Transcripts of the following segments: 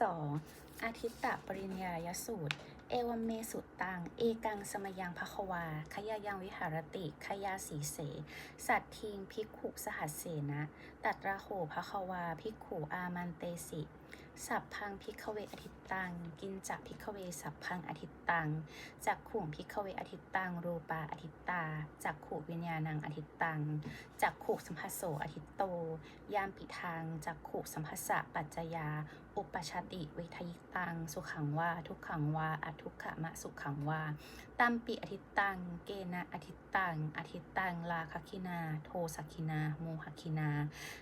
2. อาทิตตปริญญายสูตร เอวัมเมสุตัง เอกังสมยังภควา ขยายังวิหารติขยาสีเส สัตทิงพิกขุสหัสเสนะ ตัตระโหภควา พิกขุอามันเตสิสัพพังพิกเวอทิตตัง กินจักพิกเวสัพพังอทิตตังจักขุงพิกเวอทิตตัง รูปาอทิตตาจักขุวิญญาณังอทิตตังจักขุสัมภัสโสอทิตโต ยามปิทางจักขุสัมภัสสะปัจจยา อุปชาติเวทยิตัง สุขังวาทุกขังวาอทุกขมะสุขังวาตัมปิอทิตตัง เกณะอทิตตังอทิตตัง ลาคคินา โทสักคินา โมหคินา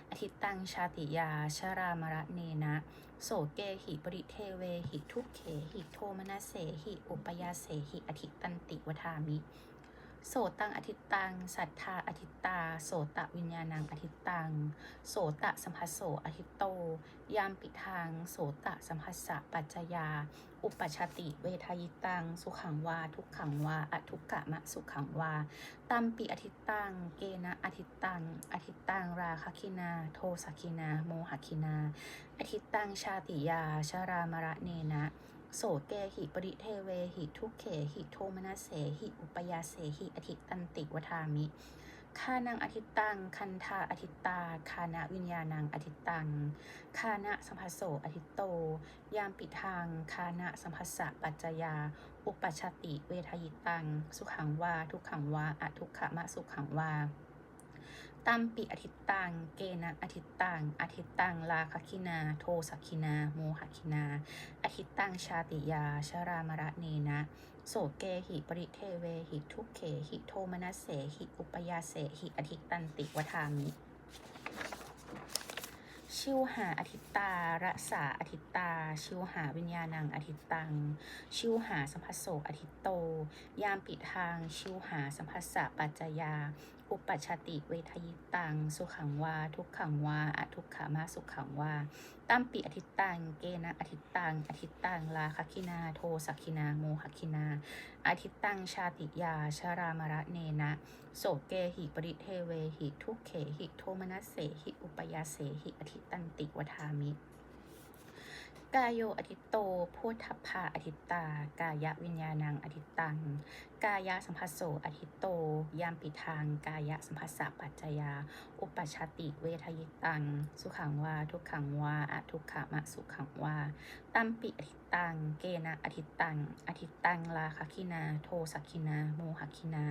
อทิตตัง ชาติยา ชรามระเนนะโสเกหิปริเทเวหิทุกเขหิโทมนาเสหิ อุปยาเสหิอธิตันติวทามิ โสตังอทิตัง สัทธาอทิตา โสตะวิญญาณังอทิตัง โสตะสัมภัสโสอทิโต ยามปิทาง โสตะสัมภัสสะปัจจยา อุปชาติเวทายิตัง สุขังวา ทุกขังวาอทุกกะมะสุขังวา ตัมปิอทิตัง เกณะอทิตังอทิตังราคคินา โทสักคินา โมหคินาอทิตตังชาติยาชรามระเนนะ โสเกหิปริเทเวหิทุกเขหิโทมนัสเสหิอุปยาเสหิอธิตันติวทามิคานังอธิตัง คันธาอธิตา คานะวิญญาณังอธิตัง คานะสัมภัสโสอธิโต ยามปิทาง คานะสัมภัสสะปัจจยา อุปชาติเวทยิตัง สุขังวา ทุกขังวาอทุกขมะสุขังวา ตัมปิอธิตตัง เกณะอธิตตัง อธิตตัง ลาคคินา โทสักคินา โมหคินา อธิตตัง ชาติยา ชรามระเนนะ โสเกหิปริเทเวหิทุกเขหิโทมนัสเสหิอุปยาเสหิอธิตันติวทามิ ชิวหาอธิตตาระสาอธิตตา ชิวหาวิญญาณังอธิตตัง ชิวหาสัมภัสโสอธิตโต ยามปิทาง ชิวหาสัมภัสสะปัจจยา อุปชาติเวทยิตัง สุขังวา ทุกขังวาอทุกขามาสุขังวาตัมปิอธิตัง เกณะอธิตัง อธิตัง ลาคคินา โทสักคินา โมหคินา อธิตัง ชาติยา ชารามระเนนะ โสเกหิปริเทเวหิ ทุกเขหิ โทมนัสเสหิ อุปยาเสหิ อธิตันติวทามิ กายโยอธิตโตโพธัพพาอธิตตา กายะวิญญาณังอธิตตัง กายะสัมภัสโสอธิตโต ยามปิทาง กายะสัมภัสสะปัจจยา อุปชาติเวทยิตัง สุขังวาทุกขังวาอทุกขมะสุขังวาตัมปิอธิตตัง เกณะอธิตตังอธิตตังลาคคินา โทสักคินา โมหคินา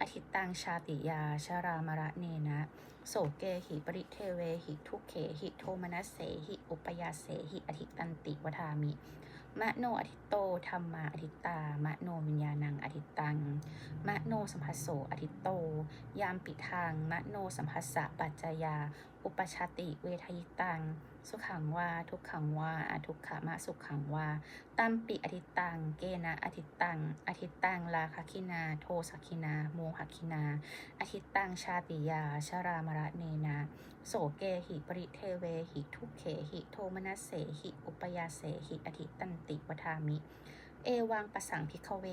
อธิตตังชาติยาชรามระเนนะ โสเกหิปริเทเวหิทุเขหิโทมนัสเสหิอุปยาเสหิอธิตันติวทามิ มะโนอธิตโตธรรมาอธิตตา มะโนวิญญาณังอธิตตัง มะโนสัมภัสโสอธิตโต ยามปิทาง มะโนสัมภัสสะปัจจยา อุปชาติเวทยิตัง สุขังวาทุกขังวาอทุกขมะสุขังวาตัมปิอธิตัง เกณะอธิตังอธิตังลาคคินา โทสักคินา โมหคินาอธิตังชาติยาชรามระเนนะโสเกหิปริเทเวหิทุกเขหิโทมนัสเสหิอุปยาเสหิอธิตันติวทามิเอวังปะสังพิกเว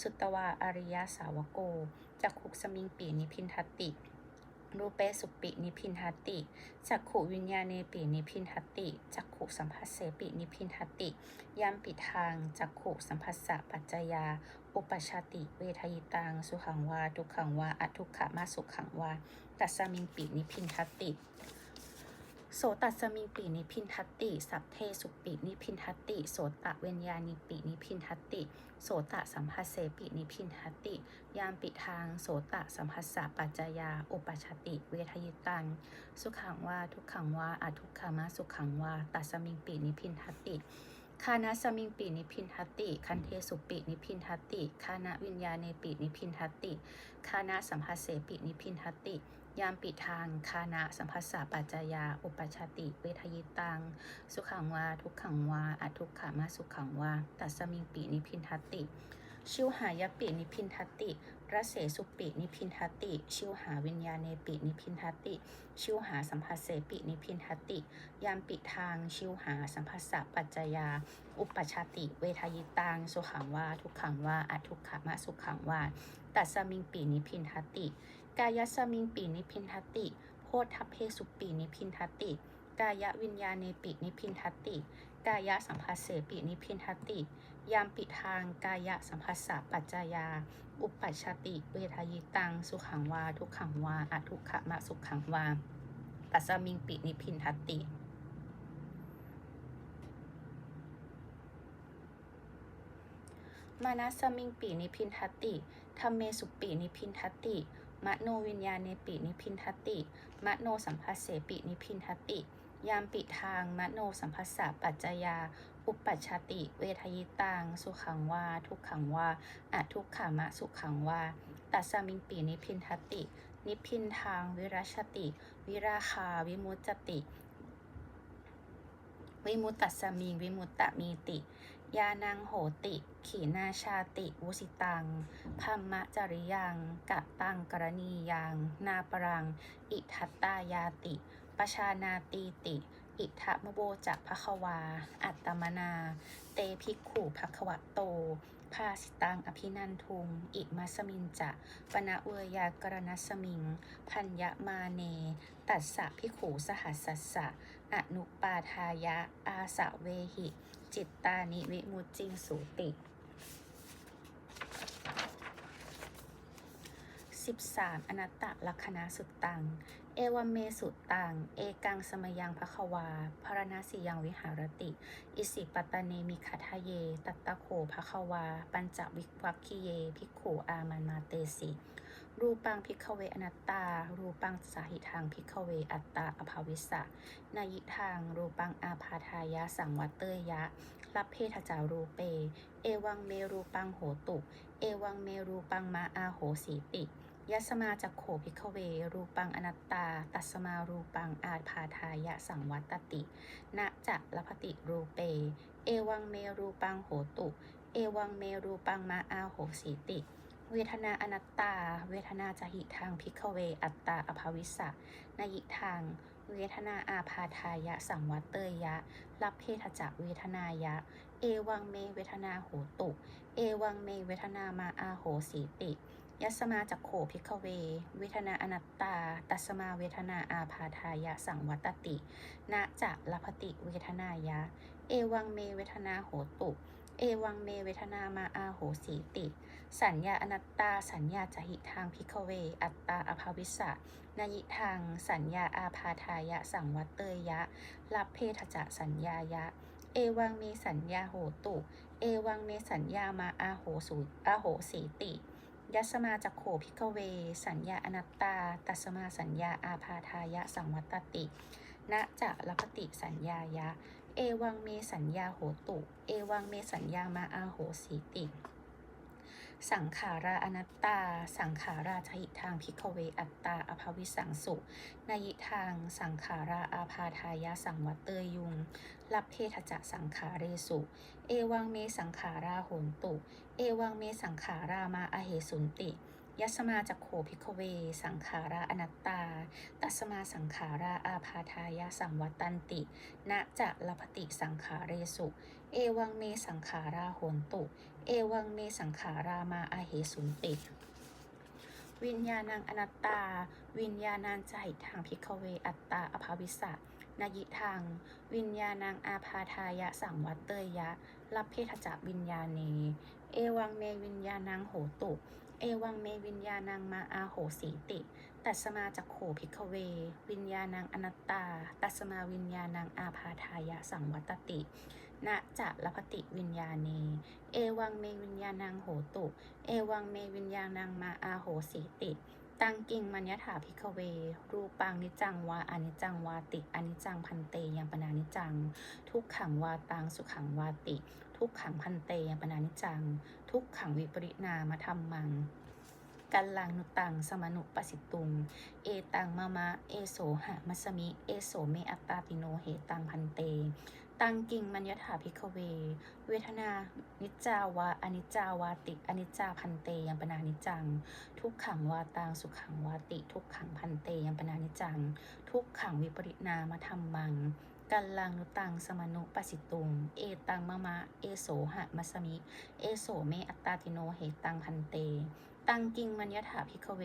สุตตวาอริยสาวโกจักขุกสมิงปีนิพินทัต รูปเปสุปินิพินทัตติจักขุวิญญาเนปีนิพินทัตติจักขุสัมผัสเสปินิพินทัตติยามปิทางจักขุสัมผัสสะปัจจยา อุปชาติ เวทยิตังสุขังวาทุกขังวาอทุกขมาสุขังวาตัสสมิงปีนิพินทัตติ โสตัสมิงปีนิพินทัตติ สัพเทสุปินิพินทัตติ โสตะเวนญานิปินิพินทัตติ โสตะสัมภัสเสปินิพินทัตติ ยามปิทาง โสตะสัมภัสสะปัจจยา อุปชติ เวทยิตัง สุขังวาทุกขังวาอทุกขมาสุขังวาตัสมิงปีนิพินทัตติคานะสมิงปีนิพินทัตติ คันเทสุปินิพินทัตติ คานะวิญญาเนปินิพินทัตติ คานะสัมภัสเสปินิพินทัตติ ยามปิทางคานะสัมภัสสะปัจจยา อุปชาติ เวทยิตัง สุขังวา ทุกขังวาอทุกขามาสุขังวา ตัสสมิงปีนิพินทัตติ ชิวหายปินิพินทัตติระเสสุปินิพินทัตติ ชิวหาวิญญาเนปินิพินทัตติ ชิวหาสัมภัสเสปินิพินทัตติ ยามปิทาง ชิวหาสัมภัสสะปัจจยา อุปชาติ เวทยิตัง สุขังวา ทุกขังวาอทุกขมาสุขังวา ตัสสมิงปีนิพินทัตติ กายสมิงปีนิพินทัตติโพธพเพสุปีนิพินทัตติ กายะวิญญาเนปินิพินทัตติ กายะสัมภัสเสปินิพินทัตติ ยามปิทางกายะสัมภัสสะปัจจายา อุปัชชติ เวทายิตัง สุขังวา ทุกขังวาอทุกขมะสุขังวาปัสมิงปินิพินทัตติมานัสมิงปีนิพินทัตติธรรมเมสุปีนิพินทัตติ มโนวิญญาณเนปินิพินทัตติ มโนสัมภัสเสปินิพินทัตติ ยามปิทางมโนสัมภัสสะปัจจยา อุปปัชชติ เวทยิตังสุขังวาทุกขังวาอะทุกขามะสุขังวาตัสมิงปีนิพินทัตติ นิพินทางวิรัชติ วิราคาวิมุตจติ วิมุตตัสสมิงวิมุตตมีติ ยานังโหติ ขีนาชาติ วุสิตังพัมมะจริยังกะตังกรณียังนาปรัง อิทัตตายาติ ปชานาตีติ อิทะมโบจักภควา อัตตมนา เตภิกขุภควะโตภาสิตังอภินันทุง อิมัสมินจะปนะเวยากรณสมิง พัญญมาเน ตัสสะภิกขุสหัสสะ อนุปาทายะ อาสะเวหิ จิตตานิวิมุตจิงสูติ 13 อนัตตลักษณะสุดตัง เอวเมสุตัง เอกังสมยังภควาพรณสิยังวิหารติ อิสิปตตเนมิขัทะเย ตัตตะโขภควา ปัญจวิวัคคีเย ภิกขุอามันมาเตสิ รูปังพิกเวอนัตตา รูปังสาหิทางพิกเวอัตตาอภาวิสะนายิทาง รูปังอาพาทายะสังวัตเตยะ รับเพทจารูเป เอวังเมรูปังโหตุ เอวังเมรูปังมาอาโหสีติยัสมาจักโขพิกเว รูปังอนัตตา ตัสมารูปังอาพาทายะสังวัตติณจะลพติรูเป เอวังเมรูปังโหตุ เอวังเมรูปังมาอาโหสีติ เวทนาอนัตตา เวทนาจหิทางพิกเว อัตตาอภาวิสะนายิทาง เวทนาอาพาทายะ สังวัตเตยะ รับเพทจักเวทนายะ เอวังเมเวทนาโหตุ เอวังเมเวทนามาอาโหสีติยัสมาจักโขพิกเว เวทนาอนัตตา ตัสมาเวทนาอาพาทายะสังวัตติณจะลพติเวทนายะ เอวังเมเวทนาโหตุ เอวังเมเวทนามาอาโหสีติ สัญญาอนัตตา สัญญาจหิทางพิกเว อัตตาอภาวิสะนายิทางสัญญาอาพาทายะ สังวัตเตยะรับเพทจะสัญญายะ เอวังเมสัญญาโหตุ เอวังเมสัญญามาอาโหสูอาโหสีติยัสมาจักโขพิกเว สัญญาอนัตตา ตัสมาสัญญาอาพาทายะ สังวัตติณจะลพติสัญญายะ เอวังเมสัญญาโหตุ เอวังเมสัญญามาอาโหสีติ สังขาราอนัตตา สังขาราชหิทางพิกเวอัตตาอภวิสังสุนายิทาง สังขาราอาพาทายะสังวัตเตยยุงรับเพทจะสังขาเรสุ เอวังเมสังขาราโหนตุ เอวังเมสังขารามาอเหสุนติยัสมาจักโขพิกเว สังขาราอนัตตา ตัสมาสังขาราอาพาทายะสังวัตตันติ ณจะลพติสังขาเรสุ เอวังเมสังขาราโหนตุ เอวังเมสังขารามาอาเหสุนติวิญญาณังอนัตตา วิญญาณังใจทางพิกเวอัตตาอภาวิสะนายิทางวิญญาณังอาพาทายะสังวัตเตยะรับเพทจักวิญญาเนเอวังเมวิญญาณังโหตุ เอวังเมวิญญาณังมาอาโหสีติตัสมาจักโขพิกเว วิญญาณังอนัตตา ตัสมาวิญญาณังอาพาทายะสังวัตติ ณจะลพติวิญญาเน เอวังเมวิญญาณังโหตุ เอวังเมวิญญาณังมาอาโหสีติตังกิงมัญญถาพิกเว รูปังนิจังวาอนิจังวาติอนิจังพันเตยังปนานิจัง ทุกขังวาตังสุขังวาติ ทุกขังพันเตยังปนานิจัง ทุกขังวิปริณามธรรมัง กัลลังนุตังสมนุปสิตุง เอตังมะมะ เอโสหะมัสมิ เอโสเมอัตตาติโนเหตังพันเต ตังกิงมัญญถาพิกเว เวทนา นิจจาวาอนิจจาวาติ อนิจจาพันเตยังปนานิจัง ทุกขังวาตังสุขังวาติ ทุกขังพันเตยังปนานิจัง ทุกขังวิปริณามธรรมังกัลลังนุตังสมนุปสิตุง เอตังมะมะ เอโสหะมัสมิ เอโสเมอัตตาติโนเหตังพันเต ตังกิงมัญญถาพิกเว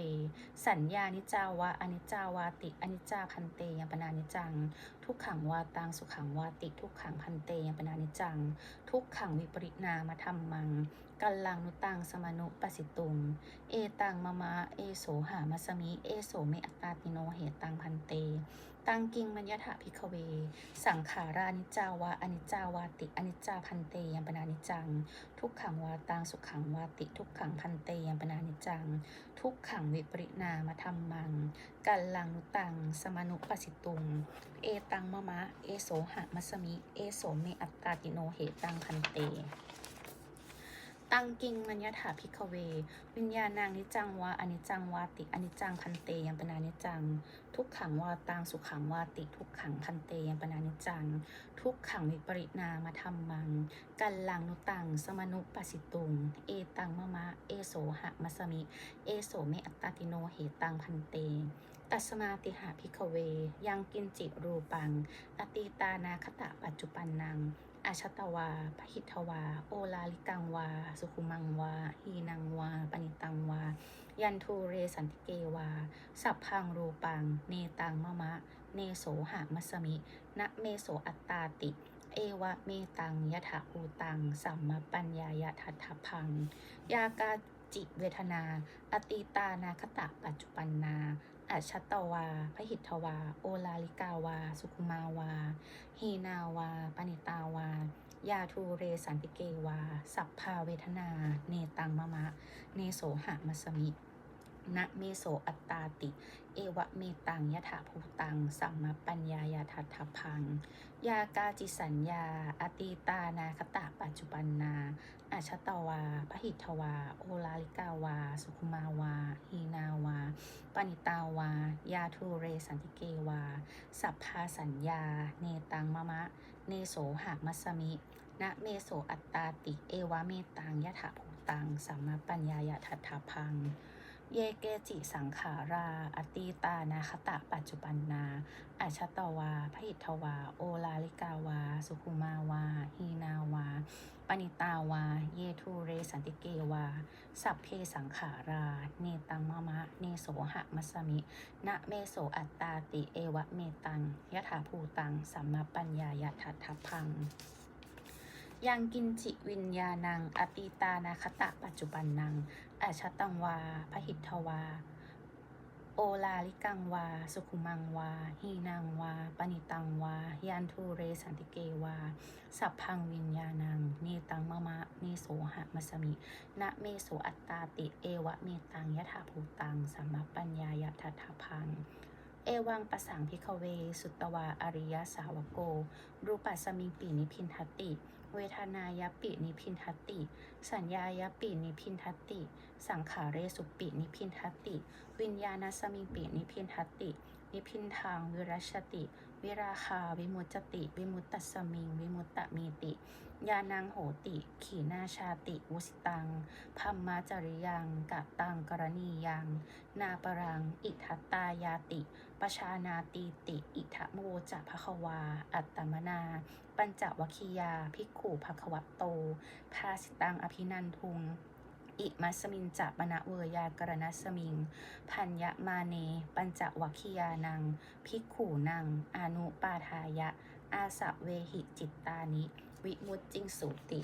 สัญญานิจาวะอนิจจาวาติอนิจจาพันเตยังปนานิจัง ทุกขังวาตังสุขังวาติ ทุกขังพันเตยังปนานิจัง ทุกขังวิปริณามธรรมังกัลลังนุตังสมานุปสิตุงเอตังมะมะเอโสหามัสมิ เอโสเมอัตตาติโนเหตังพันเต ตังกิงมัญญถาพิกเว สังขารานิจจาวะอนิจจาวาติอนิจจาพันเตยังปนานิจัง ทุกขังวาตังสุขังวาติ ทุกขังพันเตยังปนานิจัง ทุกขังวิปริณามธรรมัง กัลลังนุตัง สมานุปสิตุง เอตังมะมะ เอโสหะมัสมิ เอโสเมอัตตาติโนเหตังพันเต ตังกิงมัญญาถาพิกเว วิญญาณังนิจังวาอนิจังวาติอนิจังพันเตยังปนานิจัง ทุกขังวาตังสุขังวาติ ทุกขังพันเตยังปนานิจัง ทุกขังวิปริณามธรรมัง กัลลังนุตัง สมนุปัสสิตุง เอตังมะมะ เอโสหะมัสมิ เอโสเมอัตตาติโนเหตังพันเตตัสมาติหาพิกเว ยังกินจิรูปังอตีตานาคตะปัจจุปันนัง อาชตวาพหิทวา โอลาลิกังวา สุขุมังวา หีนังวา ปณิตังวา ยันทูเรสันติเกวา สัพพังรูปัง เนตังมะมะ เนโสหะมัสมิ นะเมโสอัตตาติ เอวะเมตังยะถาภูตัง สัมมาปัญญายะทัตถพัง ยากาจิเวทนา อตีตานาคตะปัจจุปันนา อัชตวา พหิทวา โอลาลิกาวา สุคุมาวา เฮนาวา ปณิตาวา ยาทูเรสันติเกวา สัพพาเวทนา เนตังมะมะ เนโสหะมัสมิ นะเมโสอัตตาติ เอวะเมตังยะถาภูตัง สัมมาปัญญายาทัตถพัง ยากาจิสัญญา อตีตานาคตะปัจจุปันนาอาชตวาพหิทวา โอลาลิกาวา สุขุมาวาฮีนาวา ปณิตาวา ยาทูเรสันติเกวา สัพพาสัญญา เนตังมะมะ เนโสหะมัสมินะเมโสอัตตาติ เอวะเมตังยะถาภูตัง สัมมาปัญญายะทัตถพัง เยเกจิสังขาราอตีตานาคตะปัจจุปันนาอาชตวาพหิทวา โอลาลิกาวา สุขุมาวา ฮีนาวา ปณิตาวา เยทูเรสันติเกวา สัพเพสังขารา เนตังมะมะ เนโสหะมัสมิ นะเมโสอัตตาติเอวะเมตังยะถาภูตังสัมมาปัญญายะทัตถพัง ยังกินจิวิญญาณัง อตีตานาคตะปัจจุบันนังอาชตังวาพหิทธวา โอลาลิกังวา สุขุมังวาฮีนังวา ปณิตังวา ยันทูเรสันติเกวา สัพพังวิญญาณัง เนตังมะมะ เนโสหะมัสมิ นะเมโสอัตตาติ เอวะเมตังยะถาภูตัง สัมมาปัญญายะทัตถพังเอวังปะสังพิกเว สุตตวา อริยสาวโก รูปัสสมิงปีนิพินทติ เวทนายปินิพินทติ สัญญายปินิพินทติ สังขาเรสุปินิพินทติ วิญญาณสมิงปินิพินทติ นิพินทางวิรัชติ วิราคา วิมุตจติ วิมุตตสสมิง วิมุตตมีติ ยานังโหติ ขีนาชาติวุสิตังพัมมาจริยังกะตังกรณียัง นาปรัง อิทัตตายาติ ปชานาตีติ อิทะโมจะภควา อัตตมนา ปัญจวัคคียา ภิกขุภควตโต ภาสิตังอภินันทุงอิมัสมินจะมณะเวยากรณสมิง พัญญมาเน ปัญจวัคคียานัง ภิกขุนัง อนุปาทายะ อาสะเวหิจิตตานิ วิมุตติงสูติ